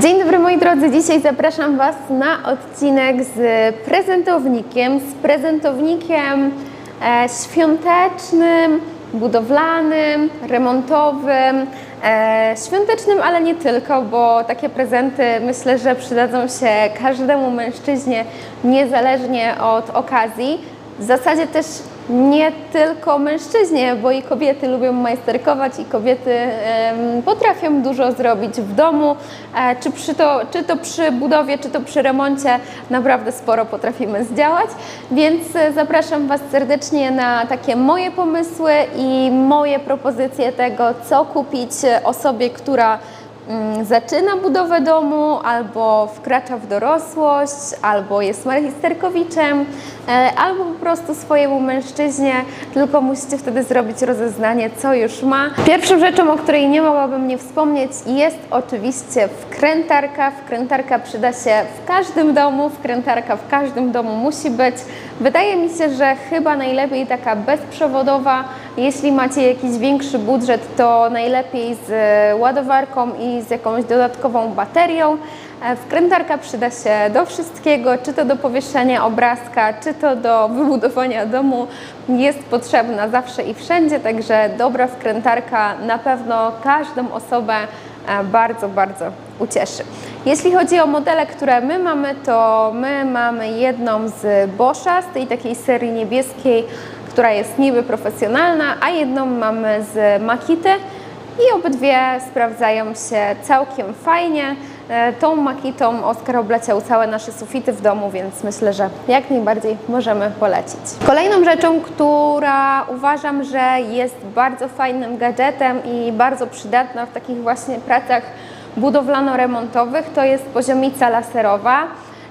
Dzień dobry moi drodzy, dzisiaj zapraszam Was na odcinek z prezentownikiem, z prezentownikiem e, świątecznym, budowlanym, remontowym, e, świątecznym, ale nie tylko, bo takie prezenty myślę, że przydadzą się każdemu mężczyźnie, niezależnie od okazji. W zasadzie też nie tylko mężczyźnie, bo i kobiety lubią majsterkować i kobiety potrafią dużo zrobić w domu, e, czy, przy to, czy to przy budowie, czy to przy remoncie, naprawdę sporo potrafimy zdziałać, więc e, zapraszam Was serdecznie na takie moje pomysły i moje propozycje tego, co kupić e, osobie, która zaczyna budowę domu, albo wkracza w dorosłość, albo jest magisterkowiczem, e, albo po prostu swojemu mężczyźnie, tylko musicie wtedy zrobić rozeznanie, co już ma. Pierwszą rzeczą, o której nie mogłabym nie wspomnieć, jest oczywiście wkrętarka. Wkrętarka przyda się w każdym domu, wkrętarka w każdym domu musi być. Wydaje mi się, że chyba najlepiej taka bezprzewodowa. Jeśli macie jakiś większy budżet, to najlepiej z ładowarką i z jakąś dodatkową baterią. E, Wkrętarka przyda się do wszystkiego, czy to do powieszenia obrazka, czy to do wybudowania domu. Jest potrzebna zawsze i wszędzie, także dobra wkrętarka na pewno każdą osobę e, bardzo, bardzo ucieszy. Jeśli chodzi o modele, które my mamy, to my mamy jedną z Boscha, z tej takiej serii niebieskiej, która jest niby profesjonalna, a jedną mamy z Makity i obydwie sprawdzają się całkiem fajnie. E, Tą makitą Oskar obleciał całe nasze sufity w domu, więc myślę, że jak najbardziej możemy polecić. Kolejną rzeczą, która uważam, że jest bardzo fajnym gadżetem i bardzo przydatna w takich właśnie pracach budowlano-remontowych, to jest poziomica laserowa.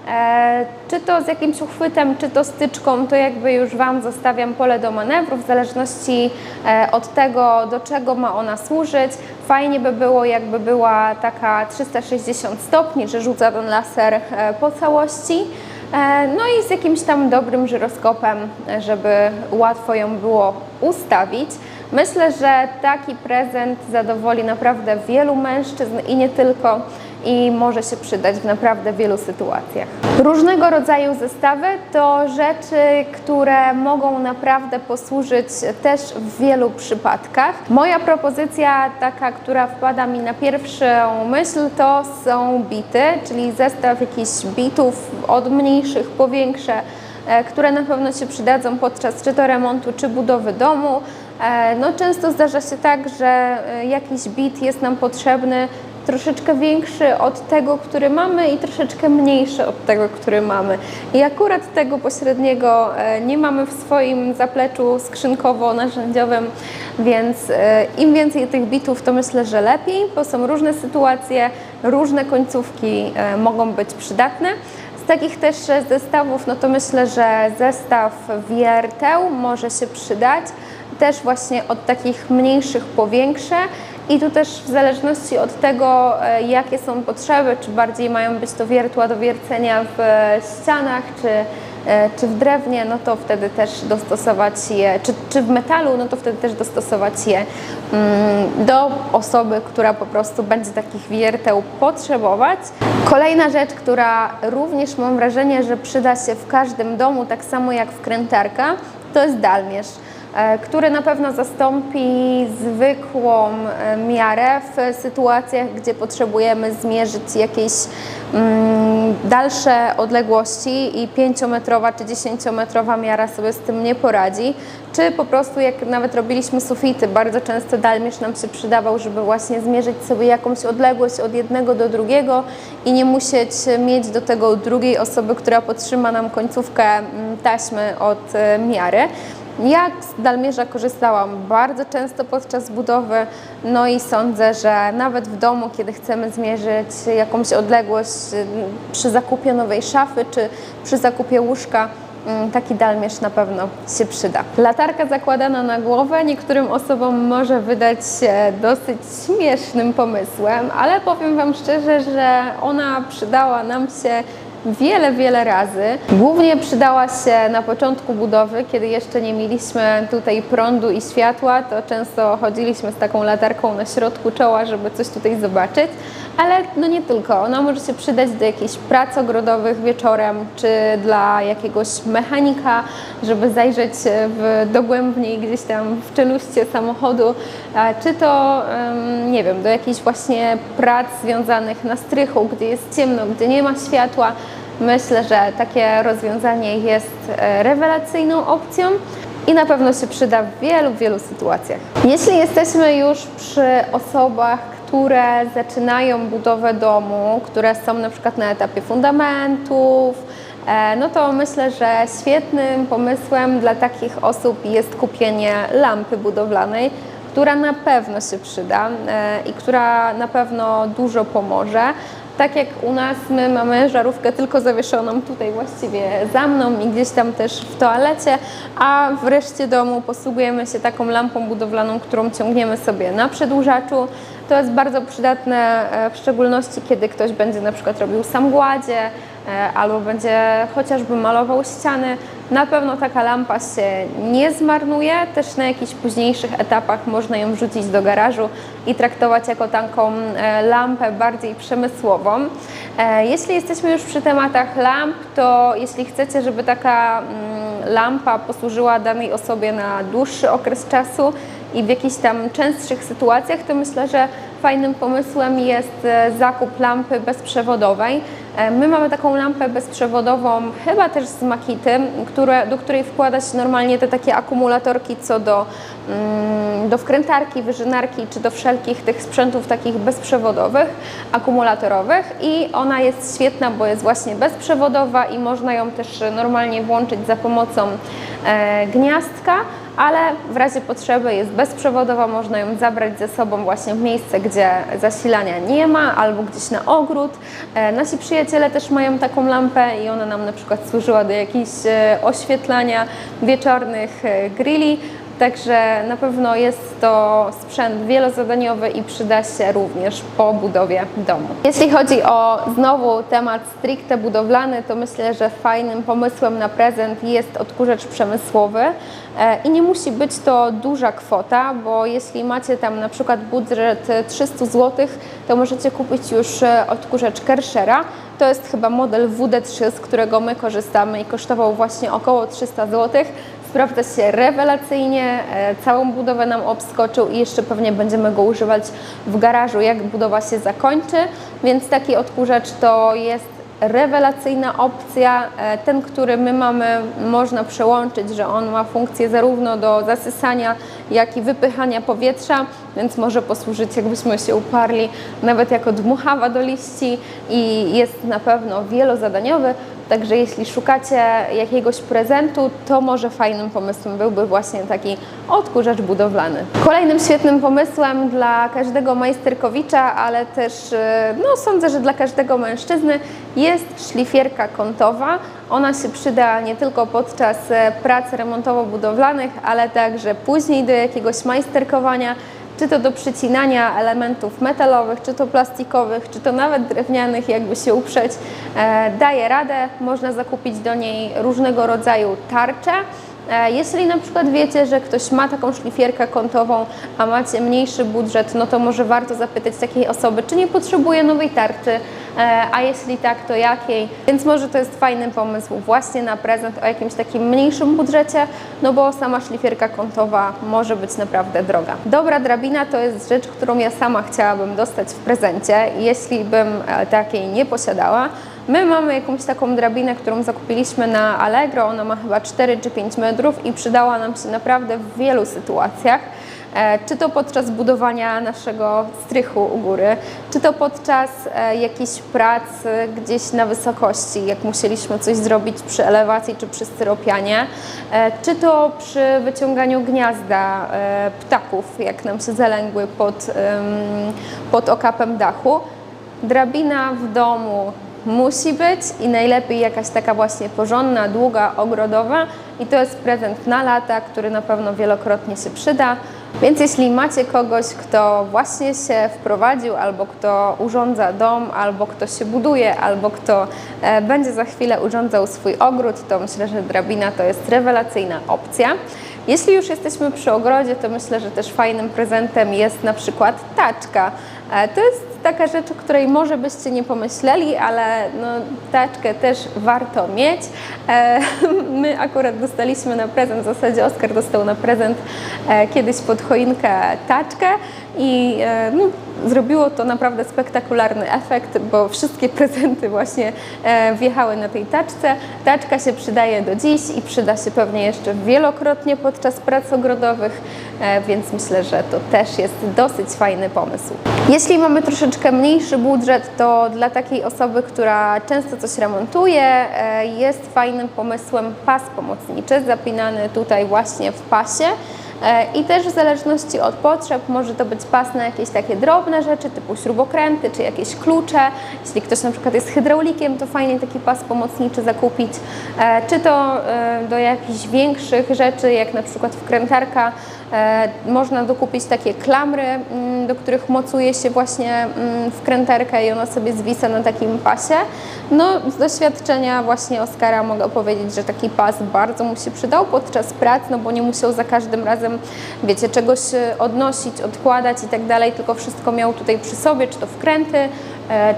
E, czy to z jakimś uchwytem, czy to styczką, to jakby już Wam zostawiam pole do manewru, w zależności e, od tego, do czego ma ona służyć. Fajnie by było, jakby była taka 360 stopni, że rzuca ten laser e, po całości. No i z jakimś tam dobrym żyroskopem, żeby łatwo ją było ustawić. Myślę, że taki prezent zadowoli naprawdę wielu mężczyzn i nie tylko i może się przydać w naprawdę wielu sytuacjach. Różnego rodzaju zestawy to rzeczy, które mogą naprawdę posłużyć też w wielu przypadkach. Moja propozycja, taka, która wpada mi na pierwszą myśl, to są bity, czyli zestaw jakichś bitów od mniejszych po większe, e, które na pewno się przydadzą podczas czy to remontu, czy budowy domu. E, No, często zdarza się tak, że e, jakiś bit jest nam potrzebny troszeczkę większy od tego, który mamy i troszeczkę mniejszy od tego, który mamy. I akurat tego pośredniego e, nie mamy w swoim zapleczu skrzynkowo-narzędziowym, więc e, im więcej tych bitów, to myślę, że lepiej, bo są różne sytuacje, różne końcówki e, mogą być przydatne. Z takich też zestawów, no to myślę, że zestaw wierteł może się przydać, też właśnie od takich mniejszych po większe i tu też w zależności od tego, e, jakie są potrzeby, czy bardziej mają być to wiertła do wiercenia w e, ścianach, czy, e, czy w drewnie, no to wtedy też dostosować je, czy, czy w metalu, no to wtedy też dostosować je mm, do osoby, która po prostu będzie takich wierteł potrzebować. Kolejna rzecz, która również mam wrażenie, że przyda się w każdym domu, tak samo jak wkrętarka, to jest dalmierz e, który na pewno zastąpi zwykłą e, miarę w sytuacjach, gdzie potrzebujemy zmierzyć jakieś mm, dalsze odległości i 5-metrowa czy 10-metrowa miara sobie z tym nie poradzi. Czy po prostu jak nawet robiliśmy sufity, bardzo często dalmierz nam się przydawał, żeby właśnie zmierzyć sobie jakąś odległość od jednego do drugiego i nie musieć mieć do tego drugiej osoby, która podtrzyma nam końcówkę mm, taśmy od e, miary. Ja z dalmierza korzystałam bardzo często podczas budowy, no i sądzę, że nawet w domu, kiedy chcemy zmierzyć jakąś odległość y, przy zakupie nowej szafy czy przy zakupie łóżka, mm, taki dalmierz na pewno się przyda. Latarka zakładana na głowę niektórym osobom może wydać się dosyć śmiesznym pomysłem, ale powiem Wam szczerze, że ona przydała nam się wiele, wiele razy. Głównie przydała się na początku budowy, kiedy jeszcze nie mieliśmy tutaj prądu i światła, to często chodziliśmy z taką latarką na środku czoła, żeby coś tutaj zobaczyć, ale no nie tylko. Ona może się przydać do jakichś prac ogrodowych wieczorem, czy dla jakiegoś mechanika, żeby zajrzeć w dogłębniej gdzieś tam w czeluście samochodu, czy to, nie wiem, do jakichś właśnie prac związanych na strychu, gdzie jest ciemno, gdzie nie ma światła. Myślę, że takie rozwiązanie jest e, rewelacyjną opcją i na pewno się przyda w wielu, wielu sytuacjach. Jeśli jesteśmy już przy osobach, które zaczynają budowę domu, które są na przykład na etapie fundamentów, e, no to myślę, że świetnym pomysłem dla takich osób jest kupienie lampy budowlanej, która na pewno się przyda e, i która na pewno dużo pomoże. Tak jak u nas, my mamy żarówkę tylko zawieszoną tutaj właściwie za mną i gdzieś tam też w toalecie, a w reszcie domu posługujemy się taką lampą budowlaną, którą ciągniemy sobie na przedłużaczu. To jest bardzo przydatne, e, w szczególności kiedy ktoś będzie na przykład robił sam gładzie, e, albo będzie chociażby malował ściany. Na pewno taka lampa się nie zmarnuje, też na jakichś późniejszych etapach można ją wrzucić do garażu i traktować jako taką e, lampę bardziej przemysłową. Jeśli jesteśmy już przy tematach lamp, to jeśli chcecie, żeby taka mm, lampa posłużyła danej osobie na dłuższy okres czasu i w jakichś tam częstszych sytuacjach, to myślę, że fajnym pomysłem jest e, zakup lampy bezprzewodowej. E, My mamy taką lampę bezprzewodową, chyba też z Makity, które, do której wkłada się normalnie te takie akumulatorki co do, do wkrętarki, wyżynarki, czy do wszelkich tych sprzętów takich bezprzewodowych, akumulatorowych i ona jest świetna, bo jest właśnie bezprzewodowa i można ją też normalnie włączyć za pomocą e, gniazdka, ale w razie potrzeby jest bezprzewodowa, można ją zabrać ze sobą właśnie w miejsce, gdzie zasilania nie ma, albo gdzieś na ogród. E, Nasi przyjaciele też mają taką lampę i ona nam na przykład służyła do jakichś e, oświetlania wieczornych grilli. Także na pewno jest to sprzęt wielozadaniowy i przyda się również po budowie domu. Jeśli chodzi o znowu temat stricte budowlany, to myślę, że fajnym pomysłem na prezent jest odkurzacz przemysłowy E, i nie musi być to duża kwota, bo jeśli macie tam na przykład budżet 300 zł, to możecie kupić już e, odkurzacz Kershera. To jest chyba model WD3, z którego my korzystamy i kosztował właśnie około 300 zł. Sprawdza się rewelacyjnie, e, całą budowę nam obskoczył i jeszcze pewnie będziemy go używać w garażu, jak budowa się zakończy, więc taki odkurzacz to jest rewelacyjna opcja. E, Ten, który my mamy, można przełączyć, że on ma funkcję zarówno do zasysania, jak i wypychania powietrza, więc może posłużyć, jakbyśmy się uparli, nawet jako dmuchawa do liści i jest na pewno wielozadaniowy. Także jeśli szukacie jakiegoś prezentu, to może fajnym pomysłem byłby właśnie taki odkurzacz budowlany. Kolejnym świetnym pomysłem dla każdego majsterkowicza, ale też e, no, sądzę, że dla każdego mężczyzny jest szlifierka kątowa. Ona się przyda nie tylko podczas e, prac remontowo-budowlanych, ale także później do jakiegoś majsterkowania czy to do przycinania elementów metalowych, czy to plastikowych, czy to nawet drewnianych, jakby się uprzeć, e, daje radę. Można zakupić do niej różnego rodzaju tarcze. E, Jeśli na przykład wiecie, że ktoś ma taką szlifierkę kątową, a macie mniejszy budżet, no to może warto zapytać takiej osoby, czy nie potrzebuje nowej tarczy, a jeśli tak, to jakiej. Więc może to jest fajny pomysł właśnie na prezent o jakimś takim mniejszym budżecie, no bo sama szlifierka kątowa może być naprawdę droga. Dobra drabina to jest rzecz, którą ja sama chciałabym dostać w prezencie, jeśli bym e, takiej nie posiadała. My mamy jakąś taką drabinę, którą zakupiliśmy na Allegro. Ona ma chyba 4 czy 5 metrów i przydała nam się naprawdę w wielu sytuacjach. E, Czy to podczas budowania naszego strychu u góry, czy to podczas e, jakichś prac e, gdzieś na wysokości, jak musieliśmy coś zrobić przy elewacji czy przy styropianie, e, czy to przy wyciąganiu gniazda ptaków, jak nam się zalęgły pod, pod okapem dachu. Drabina w domu musi być i najlepiej jakaś taka właśnie porządna, długa, ogrodowa i to jest prezent na lata, który na pewno wielokrotnie się przyda. Więc jeśli macie kogoś, kto właśnie się wprowadził, albo kto urządza dom, albo kto się buduje, albo kto e, będzie za chwilę urządzał swój ogród, to myślę, że drabina to jest rewelacyjna opcja. Jeśli już jesteśmy przy ogrodzie, to myślę, że też fajnym prezentem jest na przykład taczka. E, To jest taka rzecz, o której może byście nie pomyśleli, ale no, taczkę też warto mieć. E, My akurat dostaliśmy na prezent, w zasadzie Oskar dostał na prezent e, kiedyś pod choinkę taczkę i e, no, zrobiło to naprawdę spektakularny efekt, bo wszystkie prezenty właśnie e, wjechały na tej taczce. Taczka się przydaje do dziś i przyda się pewnie jeszcze wielokrotnie podczas prac ogrodowych, e, więc myślę, że to też jest dosyć fajny pomysł. Jeśli mamy troszeczkę mniejszy budżet, to dla takiej osoby, która często coś remontuje, e, jest fajnym pomysłem pas pomocniczy, zapinany tutaj właśnie w pasie. E, I też w zależności od potrzeb może to być pas na jakieś takie drobne rzeczy typu śrubokręty czy jakieś klucze. Jeśli ktoś na przykład jest hydraulikiem, to fajnie taki pas pomocniczy zakupić. E, Czy to e, do jakichś większych rzeczy, jak na przykład wkrętarka, można dokupić takie klamry, mm, do których mocuje się właśnie mm, wkrętarkę i ona sobie zwisa na takim pasie. No z doświadczenia właśnie Oskara mogę powiedzieć, że taki pas bardzo mu się przydał podczas prac, no bo nie musiał za każdym razem, wiecie, czegoś e, odnosić, odkładać i tak dalej, tylko wszystko miał tutaj przy sobie, czy to wkręty, e,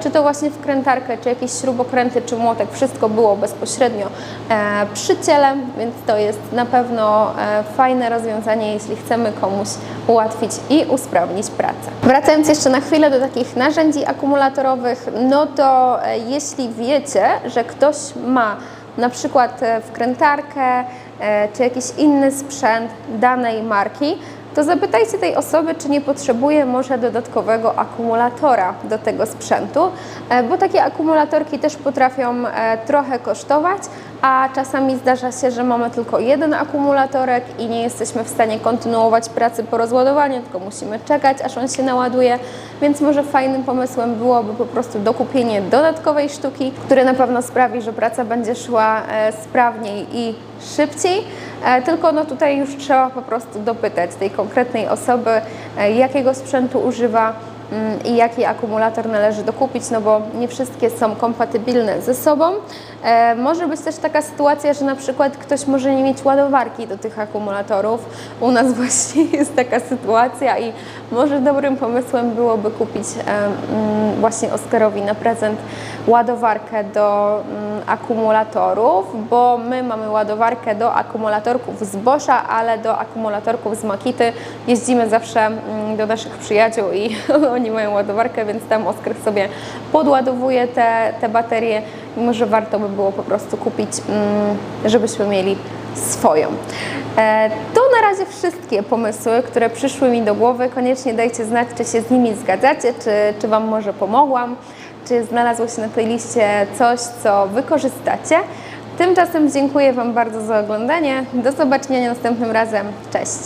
czy to właśnie wkrętarkę, czy jakieś śrubokręty, czy młotek, wszystko było bezpośrednio e, przy ciele, więc to jest na pewno e, fajne rozwiązanie, jeśli chcemy komuś ułatwić i usprawnić pracę. Wracając jeszcze na chwilę do takich narzędzi akumulatorowych, no to e, jeśli wiecie, że ktoś ma na przykład e, wkrętarkę e, czy jakiś inny sprzęt danej marki, to zapytajcie tej osoby, czy nie potrzebuje może dodatkowego akumulatora do tego sprzętu, e, bo takie akumulatorki też potrafią e, trochę kosztować, a czasami zdarza się, że mamy tylko jeden akumulatorek i nie jesteśmy w stanie kontynuować pracy po rozładowaniu, tylko musimy czekać, aż on się naładuje, więc może fajnym pomysłem byłoby po prostu dokupienie dodatkowej sztuki, które na pewno sprawi, że praca będzie szła e, sprawniej i szybciej. E, Tylko no tutaj już trzeba po prostu dopytać tej konkretnej osoby, e, jakiego sprzętu używa i jaki akumulator należy dokupić, no bo nie wszystkie są kompatybilne ze sobą. E, Może być też taka sytuacja, że na przykład ktoś może nie mieć ładowarki do tych akumulatorów. U nas właśnie jest taka sytuacja i może dobrym pomysłem byłoby kupić e, mm, właśnie Oskarowi na prezent ładowarkę do mm, akumulatorów, bo my mamy ładowarkę do akumulatorków z Boscha, ale do akumulatorków z Makity jeździmy zawsze mm, do naszych przyjaciół i oni mają ładowarkę, więc tam Oskar sobie podładowuje te, te baterie i może warto by było po prostu kupić, mm, żebyśmy mieli swoją. E, To na razie wszystkie pomysły, które przyszły mi do głowy. Koniecznie dajcie znać, czy się z nimi zgadzacie, czy, czy Wam może pomogłam, czy znalazło się na tej liście coś, co wykorzystacie. Tymczasem dziękuję Wam bardzo za oglądanie. Do zobaczenia następnym razem. Cześć!